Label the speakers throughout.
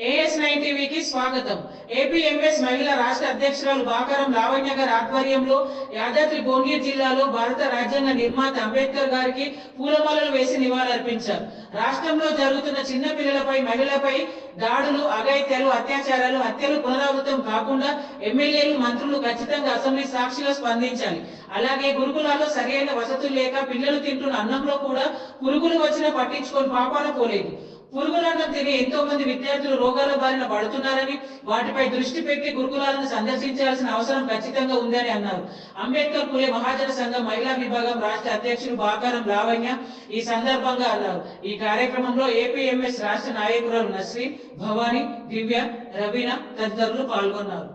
Speaker 1: Nine టీవీకి స్వాగతం. APMS మహిళా రాష్ట్ర అధ్యక్షురాలు బాకారం లావణ్య గారి ఆధ్వర్యంలో యాదాద్రి భువనగిరి జిల్లాలో భారత రాజ్యాంగ నిర్మాత అంబేద్కర్ గారికి పూలమాలలు వేసి నివాళులర్పించారు. రాష్ట్రంలో జరుగుతున్న చిన్న పిల్లలపై మహిళలపై దాడులు అగైత్యాలు అత్యాచారాలు హత్యలు పునరావృతం కాకుండా ఎమ్మెల్యేలు మంత్రులు ఖచ్చితంగా అసెంబ్లీ సాక్షిగా స్పందించాలి. అలాగే గురుకులాల్లో సరైన వసతులు లేక పిల్లలు తింటున్న అన్నంలో కూడా పురుగులు వచ్చినా పట్టించుకొని పాపాల పోలేదు. పురుగులన్నం తిని ఎంతో మంది విద్యార్థులు రోగాల బారిన పడుతున్నారని వాటిపై దృష్టి పెట్టి గురుకులాలను సందర్శించాల్సిన అవసరం ఖచ్చితంగా ఉందని అన్నారు. అంబేద్కర్ పులే మహాజన సంఘం మహిళా విభాగం రాష్ట్ర అధ్యక్షులు బాకారం లావణ్య ఈ సందర్భంగా అన్నారు. ఈ కార్యక్రమంలో ఏపీఎంఎస్ రాష్ట్ర నాయకురాలు నస్రీన్ భవానీ దివ్య రవీణ తదితరులు పాల్గొన్నారు.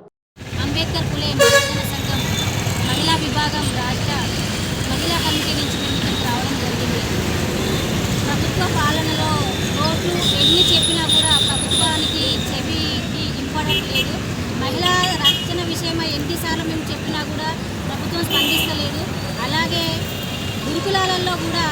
Speaker 2: అంబేద్కర్ పులే మహాజన సంఘం మహిళా విభాగం రాష్ట్ర మహిళా కమిటీ నుంచి మేము ఇక్కడికి రావడం జరిగింది ప్రభుత్వ పాలనలో రోడ్లు ఎన్ని చెప్పినా కూడా ప్రభుత్వానికి చెవికి ఇంపార్టెంట్ లేదు మహిళా రక్షణ విషయమై ఎన్నిసార్లు మేము చెప్పినా కూడా ప్రభుత్వం స్పందిస్తలేదు అలాగే గురుకులాలలో కూడా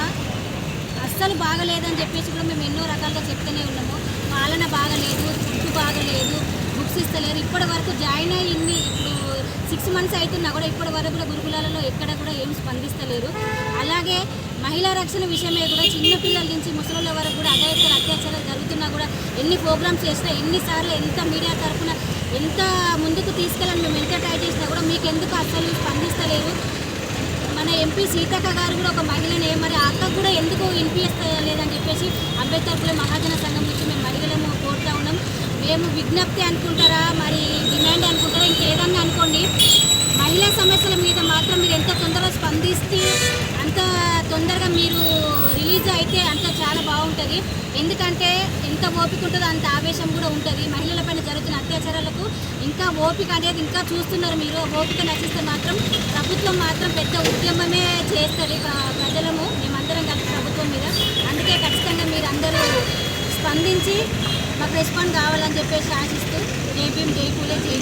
Speaker 2: అస్సలు బాగలేదని చెప్పేసి కూడా మేము ఎన్నో రకాలుగా చెప్తూనే ఉన్నాము. పాలన బాగలేదు ఫుడ్ బాగలేదు బుక్స్ ఇస్తలేరు. ఇప్పటి వరకు జాయిన్ అయ్యింది ఇప్పుడు సిక్స్ మంత్స్ అవుతున్నా కూడా ఇప్పటి వరకు కూడా గురుకులాలలో ఎక్కడ కూడా ఏం స్పందిస్తలేరు. అలాగే మహిళా రక్షణ విషయమే కూడా చిన్నపిల్లల నుంచి ముసలిల వరకు కూడా అఘాయిత్యాలు అత్యాచారాలు జరుగుతున్నా కూడా ఎన్ని ప్రోగ్రామ్స్ చేసినా ఎన్నిసార్లు ఎంత మీడియా తరఫున ఎంత ముందుకు తీసుకెళ్ళాలని మేము ఎంత ట్రై చేసినా కూడా మీకు ఎందుకు అసలు స్పందిస్తలేరు. ఎంపీ సీతక్క గారు కూడా ఒక మహిళనే. మరి అక్క కూడా ఎందుకు వినిపిస్తలేదని చెప్పేసి అంబేద్కర్ మహాజన సంఘం నుంచి మేము మహిళలము కోరుతా ఉన్నాం. మేము విజ్ఞప్తి అనుకుంటారా? మరి డిమాండ్ అనుకుంటారా? ఇంకేదన్నా అనుకోండి. మహిళా సమస్యల మీద మాత్రం మీరు ఎంత తొందరగా స్పందిస్తే అంత తొందరగా మీరు రిలీజ్ అయితే అంత చాలా బాగుంటుంది. ఎందుకంటే ఎంత ఓపిక ఉంటుందో అంత ఆవేశం కూడా ఉంటుంది. మహిళలపైన జరుగుతున్న అత్యాచారాలకు ఇంకా ఓపిక అనేది ఇంకా చూస్తున్నారు మీరు. ఓపిక నశిస్తే మాత్రం ప్రభుత్వం మాత్రం పెద్ద ఉద్యమమే చేస్తుంది ప్రజలము. మేమందరం కలిసి ప్రభుత్వం మీద. అందుకే ఖచ్చితంగా మీరు అందరూ స్పందించి మాకు రెస్పాండ్ కావాలని చెప్పేసి ఆశిస్తూ ఏపీఎం జైపూలే జై